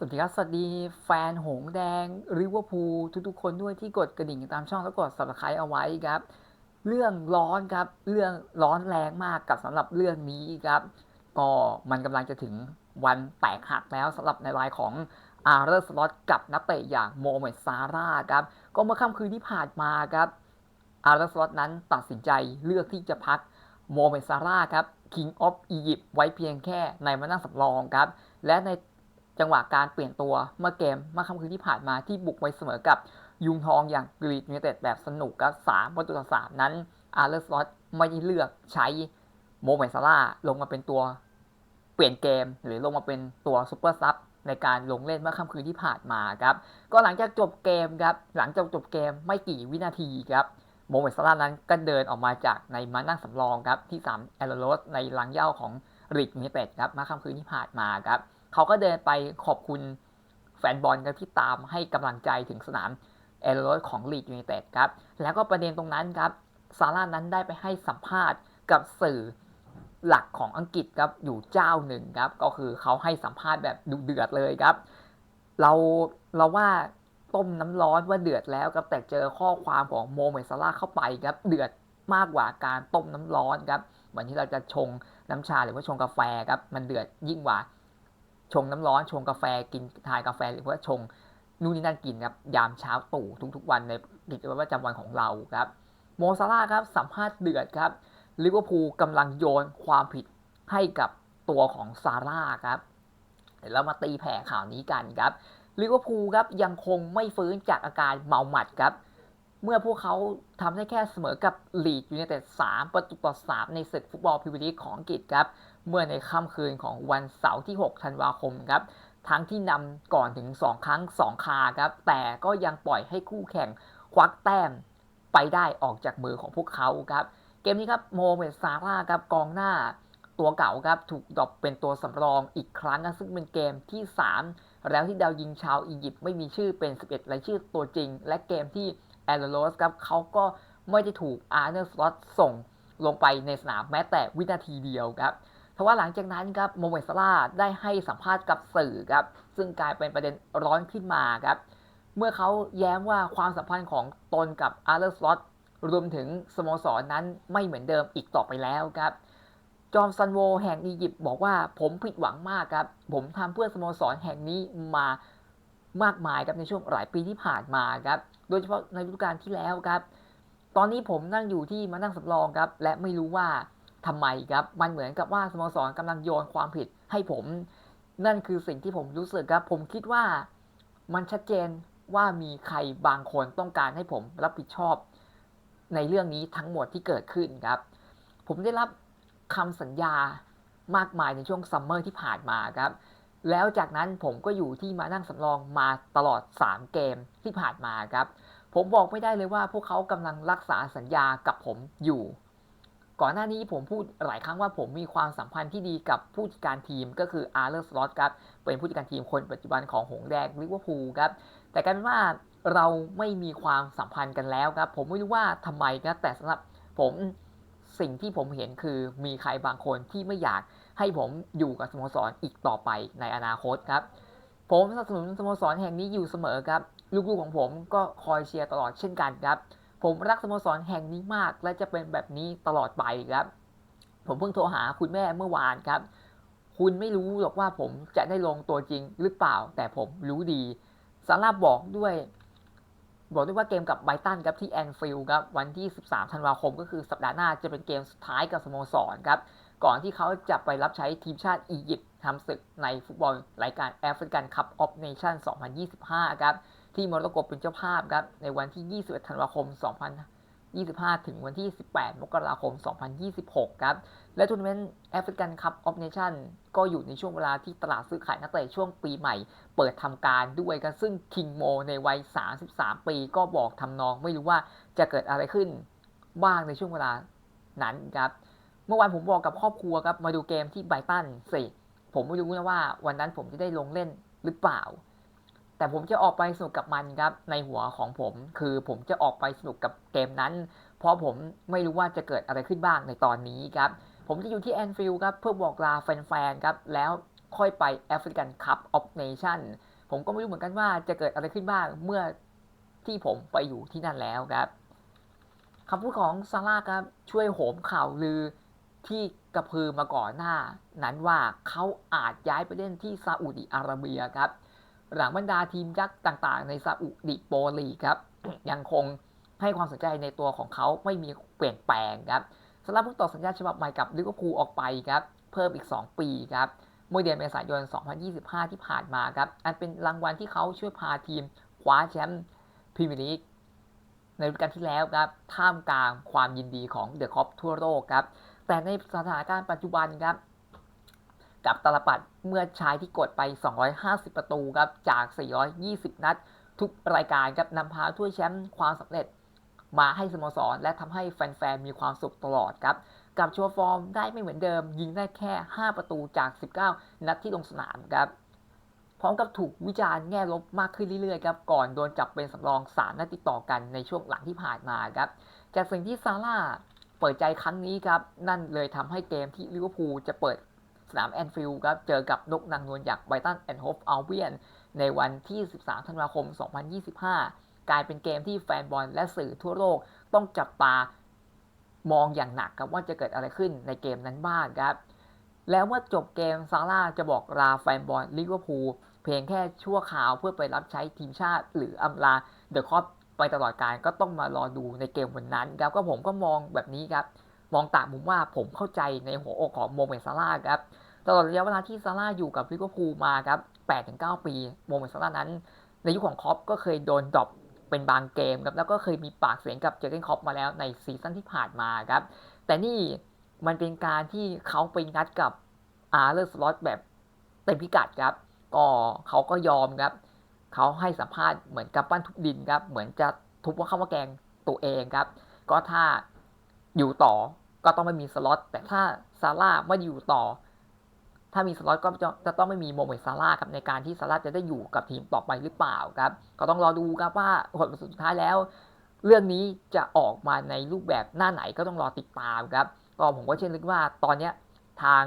สวัสดีครับ สวัสดีแฟนหงแดงริเวอร์พูลทุกๆ คนด้วยที่กดกระดิ่งตามช่องแล้วกด subscribe เอาไว้ครับ เรื่องร้อนครับ เรื่องร้อนแรงมากกับสำหรับเรื่องนี้ครับ ก็มันกำลังจะถึงวันแตกหักแล้วสำหรับในรายของอาร์เรสล็อตกับนักเตะอย่างโมเมดซาร่าครับ ก็เมื่อค่ำคืนที่ผ่านมาครับอาร์เรสล็อตนั้นตัดสินใจเลือกที่จะพักโมเมดซาร่าครับ King of Egypt ไว้เพียงแค่ในมานั่งสำรองครับ และใน จังหวะการเปลี่ยนตัวเมื่อเกมเมื่อค่ำคืนที่ผ่านมาที่บุกไว้เสมอกับยุงทองอย่างกรีดยูไนเต็ดแบบสนุกกับ3ประตูต่อ3นั้นอาร์เรสลอตไม่ได้เลือกใช้โมเมนซาร่าลงมาเป็นตัวเปลี่ยนเกม หรือลงมาเป็นตัวซูเปอร์ซับในการลงเล่นเมื่อค่ำคืนที่ผ่านมาครับ ก็หลังจากจบเกมครับ หลังจากจบเกมไม่กี่วินาทีครับโมเมนซาร่านั้นก็เดินออกมาจากในมานั่งสำรองครับที่3แอลโรสในหลังเย่าของริกยูไนเต็ดครับเมื่อค่ำคืนที่ผ่านมาครับ เขาก็เดินไปขอบคุณแฟนบอลกันที่ตามให้กำลังใจถึงสนามเอลโรสของลีดยูไนเต็ดครับ แล้วก็ประเด็นตรงนั้นครับ ซาร่านั้นได้ไปให้สัมภาษณ์กับสื่อหลักของอังกฤษครับ อยู่เจ้าหนึ่งครับ ก็คือเขาให้สัมภาษณ์แบบดุเดือดเลยครับ เราเราว่าต้มน้ำร้อนว่าเดือดแล้วครับแต่เจอข้อความของโมเมซาร่าเข้าไปครับ เดือดมากกว่าการต้มน้ำร้อนครับเหมือนที่เราจะชงน้ำชาหรือว่าชงกาแฟครับ มันเดือดยิ่งกว่า ชงน้ำร้อนชงกาแฟกินทานกาแฟหรือว่าชงนู่นนี่นั่นกินครับยามเช้าตู่ทุกๆ วันในกิจวัตรประจำวันของเราครับโมซาร่าครับสัมภาษณ์เดือดครับลิเวอร์พูลกำลังโยนความผิดให้กับตัวของซาร่าครับเดี๋ยวเรามาตีแผ่ข่าวนี้กันครับลิเวอร์พูลครับยังคงไม่ฟื้นจากอาการเมาหมัดครับ เมื่อพวกเขาทำได้แค่เสมอกับลีดยูไนเต็ด3ประตูต่อ 3 ในศึกฟุตบอลพรีเมียร์ลีกของอังกฤษครับ เมื่อในค่ำคืนของวันเสาร์ที่ 6 ธันวาคมครับ ทั้งที่นำก่อนถึง 2 ครั้ง 2 คาครับ แต่ก็ยังปล่อยให้คู่แข่งควักแต้มไปได้ออกจากมือของพวกเขาครับ เกมนี้ครับโมเมดซาร่าครับกองหน้าตัวเก่าครับถูกดรอปเป็นตัวสำรองอีกครั้งนะซึ่งเป็นเกมที่ 3 แล้วที่ดาวยิงชาวอียิปต์ไม่มีชื่อเป็น 11รายชื่อตัวจริง และเกมที่ แอลโรสครับเขาก็ไม่ได้ถูกอาร์เนอร์สล็อตส่งลงไปในสนามแม้แต่วินาทีเดียวครับทว่าหลังจากนั้นครับโมเมซาร่าได้ให้สัมภาษณ์กับสื่อครับซึ่งกลายเป็นประเด็นร้อนขึ้นมาครับเมื่อเขาแย้มว่าความสัมพันธ์ของตนกับอาร์เลอร์สล็อตรวมถึงสโมสรนนั้นไม่เหมือนเดิมอีกต่อไปแล้วครับจอมซันโวแห่งอียิปต์บอกว่าผมผิดหวังมากครับ ผมทำเพื่อสโมสรแห่งนี้มา มากมายครับในช่วงหลายปีที่ผ่านมาครับโดยเฉพาะในฤดูกาลที่แล้วครับ ตอนนี้ผมนั่งอยู่ที่มานั่งสำรองครับ และไม่รู้ว่าทำไมครับ มันเหมือนกับว่าสโมสรกำลังโยนความผิดให้ผม นั่นคือสิ่งที่ผมรู้สึกครับ ผมคิดว่ามันชัดเจนว่ามีใครบางคนต้องการให้ผมรับผิดชอบ ในเรื่องนี้ทั้งหมดที่เกิดขึ้นครับ ผมได้รับคำสัญญามากมายในช่วงซัมเมอร์ที่ผ่านมาครับ แล้วจากนั้นผมก็อยู่ที่มานั่งสำรองมาตลอด 3 เกมที่ผ่านมาครับ ผมบอกไม่ได้เลยว่าพวกเขากำลังรักษาสัญญากับผมอยู่ ก่อนหน้านี้ผมพูดหลายครั้งว่าผมมีความสัมพันธ์ที่ดีกับผู้จัดการทีมก็คืออาร์เลอร์สล็อตครับ เป็นผู้จัดการทีมคนปัจจุบันของหงแดงลิเวอร์พูลครับ แต่กันว่าเราไม่มีความสัมพันธ์กันแล้วครับ ผมไม่รู้ว่าทำไมครับแต่สำหรับผมสิ่งที่ผมเห็นคือมีใครบางคนที่ไม่อยาก ให้ผมอยู่กับสโมสรออีกต่อไปในอนาคตครับ ผมสนับสนุนสโมสรแห่งนี้อยู่เสมอครับ ลูกๆของผมก็คอยเชียร์ตลอดเช่นกันครับ ผมรักสโมสรแห่งนี้มาก และจะเป็นแบบนี้ตลอดไปครับ ผมเพิ่งโทรหาคุณแม่เมื่อวานครับ คุณไม่รู้หรอกว่าผมจะได้ลงตัวจริงหรือเปล่า แต่ผมรู้ดีสาราบอกด้วยบอกด้วยว่าเกมกับไบตันครับที่แอนฟิลด์ครับวันที่ 13 ธันวาคมก็คือสัปดาห์หน้าจะเป็นเกมสุดท้ายกับสโมสรครับ ก่อนที่เขาจะไปรับใช้ทีมชาติอียิปต์ทำศึกในฟุตบอลรายการแอฟริกันคัพออฟเนชั่น 2025 ครับ ที่โมร็อกโกเป็นเจ้าภาพครับ ในวันที่ 21 ธันวาคม 2025 ถึงวันที่ 18 มกราคม 2026 ครับ และทัวร์นาเมนต์แอฟริกันคัพออฟเนชั่นก็อยู่ในช่วงเวลาที่ตลาดซื้อขายนักเตะช่วงปีใหม่ เปิดทำการด้วยครับซึ่งคิงโมในวัย 33 ปีก็บอกทำนองไม่รู้ว่าจะเกิดอะไรขึ้นบ้างในช่วงเวลานั้นครับ เมื่อวานผมบอกกับครอบครัวครับมาดูเกมที่ไบตันสิผมไม่รู้นะว่าวันนั้นผมจะได้ลงเล่นหรือเปล่า แต่ผมจะออกไปสนุกกับมันครับในหัวของผม คือผมจะออกไปสนุกกับเกมนั้น เพราะผมไม่รู้ว่าจะเกิดอะไรขึ้นบ้างในตอนนี้ครับผมจะอยู่ที่แอนฟิลด์ครับเพื่อบอกลาแฟนๆครับแล้วค่อยไปแอฟริกันคัพออฟเนชั่นผมก็ไม่รู้เหมือนกันว่าจะเกิดอะไรขึ้นบ้างเมื่อที่ผมไปอยู่ที่นั่นแล้วครับคำพูดของซาร่าครับช่วยโหมข่าวลือ ที่กระพือมาก่อนหน้า นั้นว่าเขาอาจย้ายไปเล่นที่ซาอุดิอาระเบียครับ หลังบรรดาทีมยักษ์ต่างๆ ในซาอุดิโปลีครับ ยังคงให้ความสนใจในตัวของเขาไม่มีเปลี่ยนแปลงครับสำหรับผู้ต่อสัญญาฉบับใหม่กับลิเวอร์พูลออกไปครับ เพิ่มอีก 2 ปีครับเมื่อเดือนเมษายน 2025 ที่ผ่านมาครับ อันเป็นรางวัลที่เขาช่วยพาทีมคว้าแชมป์พรีเมียร์ลีกในฤดูกาลที่แล้วครับ ท่ามกลางความยินดีของเดอะคอปทั่วโลกครับ แต่ในสถานการณ์ปัจจุบันครับกับตลปัดเมื่อชายที่กดไป 250 ประตูครับจาก 420 นัด ทุกรายการครับนำพาถ้วยแชมป์ความสำเร็จมาให้สโมสร และทำให้แฟนๆ มีความสุขตลอดครับ กับโชว์ฟอร์มได้ไม่เหมือนเดิม ยิงได้แค่ 5 ประตูจาก 19 นัดที่ลงสนามครับพร้อมกับถูกวิจารณ์แง่ลบมากขึ้นเรื่อยๆครับก่อนโดนจับเป็นสำรอง3นัดติดต่อกันในช่วงหลังที่ผ่านมาครับจากสิ่งที่ซาร่า เปิดใจครั้งนี้ครับ นั่นเลยทำให้เกมที่ลิเวอร์พูลจะเปิดสนามแอนฟิลด์ครับ เจอกับนกนางนวลจากไบตันแอนด์โฮฟอัลเวียนในวันที่ 13 ธันวาคม 2025 กลายเป็นเกมที่แฟนบอลและสื่อทั่วโลกต้องจับตามองอย่างหนักครับว่าจะเกิดอะไรขึ้นในเกมนั้นบ้างครับ แล้วเมื่อจบเกมซาร่าจะบอกลาแฟนบอลลิเวอร์พูลเพียงแค่ชั่วคราวเพื่อไปรับใช้ทีมชาติ หรืออำลาเดอะคอป ไปตลอดการก็ต้องมารอดูในเกมวันนั้นครับก็ผมก็มองแบบนี้ครับมองต่างมุมว่าผมเข้าใจในหัวอกของโมเมนต์ซาร่าครับตลอดระยะเวลาที่ซาร่าอยู่กับลิเวอร์พูลมาครับ8-9 ปีโมเมนต์ซาร่านั้น ในยุคของคอปก็เคยโดนดรอปเป็นบางเกมครับแล้วก็เคยมีปากเสียงกับเจอร์เกนคอปมาแล้วในซีซั่นที่ผ่านมาครับแต่นี่มันเป็นการที่เขาไปนัดกับอาร์เลอร์สล็อตแบบเต็มพิกัดครับก็เขาก็ยอมครับ เขาให้สัมภาษณ์เหมือนกับปั้นทุบดินครับ เหมือนจะทุบว่าเข้ามาแกงตัวเองครับ ก็ถ้าอยู่ต่อก็ต้องไม่มีสล็อต แต่ถ้าซาร่าไม่อยู่ต่อ ถ้ามีสล็อตก็จะจะต้องไม่มีโมเมนต์ซาร่าครับในการที่ซาร่าจะได้อยู่กับทีมต่อไปหรือเปล่าครับ ก็ต้องรอดูครับว่าผลสุดท้ายแล้ว เรื่องนี้จะออกมาในรูปแบบหน้าไหนก็ต้องรอติดตามครับ ก็ผมก็เชื่อลึกว่าตอนนี้ทาง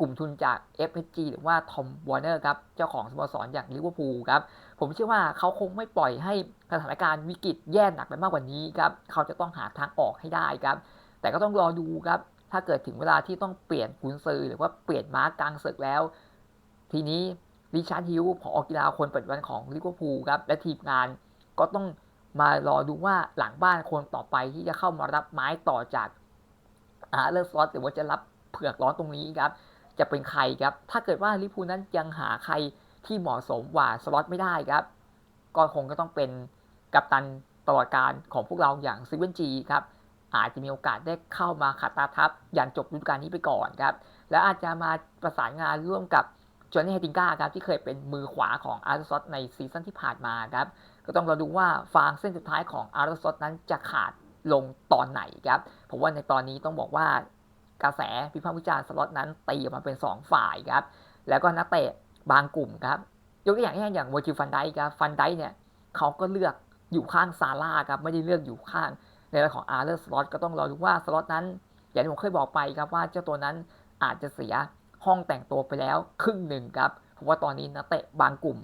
กลุ่มทุนจาก FHG หรือว่าทอมวอร์เนอร์ครับ เจ้าของสโมสรอย่างลิเวอร์พูลครับ ผมเชื่อว่าเขาคงไม่ปล่อยให้สถานการณ์วิกฤตแย่หนักไปมากกว่านี้ครับ เขาจะต้องหาทางออกให้ได้ครับ แต่ก็ต้องรอดูครับ ถ้าเกิดถึงเวลาที่ต้องเปลี่ยนกุนซือหรือว่าเปลี่ยนม้ากลางศึกแล้ว ทีนี้ริชาร์ดฮิลผอกีฬาคนปัจจุบันของลิเวอร์พูลครับและทีมงานก็ต้องมารอดูว่าหลังบ้านคนต่อไปที่จะเข้ามารับไม้ต่อจากอาร์เลอร์ซอสหรือว่าจะรับเผือกร้อนตรงนี้ครับ จะเป็นใครครับ ถ้าเกิดว่าลิพูนั้นยังหาใครที่เหมาะสมกว่าสล็อตไม่ได้ครับ ก็คงก็ต้องเป็นกัปตันตลอดการของพวกเราอย่างซิเวนจีครับ อาจจะมีโอกาสได้เข้ามาขัดตาทับอย่างจบฤดูกาลนี้ไปก่อนครับ แล้วอาจจะมาประสานงานร่วมกับจอห์นนี่เฮติงกาครับที่เคยเป็นมือขวาของอาร์เรซอสในซีซั่นที่ผ่านมาครับ ก็ต้องรอดูว่าฟางเส้นสุดท้ายของอาร์เรซอสนั้นจะขาดลงตอนไหนครับผมว่าในตอนนี้ต้องบอกว่า กระแสพิพากษ์วิจารณ์สล็อตนั้นตีออกมาเป็น 2 ฝ่ายครับ แล้วก็นักเตะบางกลุ่มครับยกตัวอย่างเช่นอย่างวอร์จิฟันไดครับฟันไดเนี่ยเขาก็เลือกอยู่ข้างซาร่าครับไม่ได้เลือกอยู่ข้างในเรื่องของอาร์เลอร์สล็อตก็ต้องรอดูว่าสล็อตนั้น อย่างที่ผมเคยบอกไปครับว่าเจ้าตัวนั้นอาจจะเสียห้องแต่งตัวไปแล้วครึ่งหนึ่งครับเพราะว่าตอนนี้นักเตะบางกลุ่ม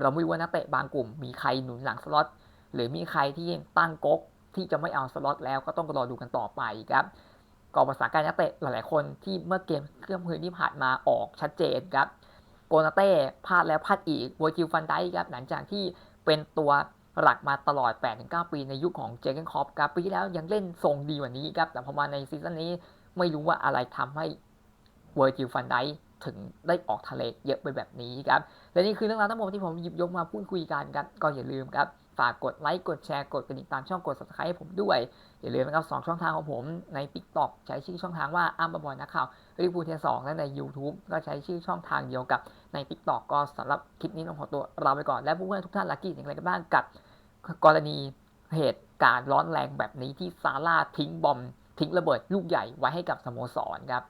เราไม่รู้ว่านักเตะบางกลุ่ม มีใครหนุนหลังสล็อตหรือมีใครที่ตั้งก๊กที่จะไม่เอาสล็อตแล้วก็ต้องรอดูกันต่อไปครับ ก็ภาษาการนักเตะหลายๆ คนที่เมื่อเกมเครื่องพื้นที่ผ่านมาออกชัดเจนครับโกนาเต้พลาดแล้วพลาดอีกวอร์จิลฟันได้ครับหลังจากที่เป็นตัวหลักมาตลอด 8-9 ปีในยุคของเจเกนคอปครับปีแล้วยังเล่นทรงดีกว่านี้ครับ แต่พอมาในซีซั่นนี้ไม่รู้ว่าอะไรทำให้เวอร์จิลฟันไดถึงได้ออกทะเลเยอะไปแบบนี้ครับ และนี่คือเรื่องราวทั้งหมดที่ผมหยิบยกมาพูดคุยกันครับ ก็อย่าลืมครับ ฝากกดไลค์กดแชร์กดกระดิ่งตามช่องกด subscribe ให้ผมด้วย อย่าลืมนะครับสองช่องทางของผมใน TikTok ใช้ชื่อช่องทางว่าอ้ำบอยนักข่าวริพูเทสองและใน YouTube ก็ใช้ชื่อช่องทางเดียวกับใน TikTok ก็สำหรับคลิปนี้ต้องขอตัวลาไปก่อนและเพื่อนๆทุกท่านลักกี้อย่างไรกันบ้างกับ กรณีเหตุการณ์ร้อนแรงแบบนี้ที่ซาร่าทิ้งบอมทิ้งระเบิดลูกใหญ่ไว้ให้กับสโมสรครับ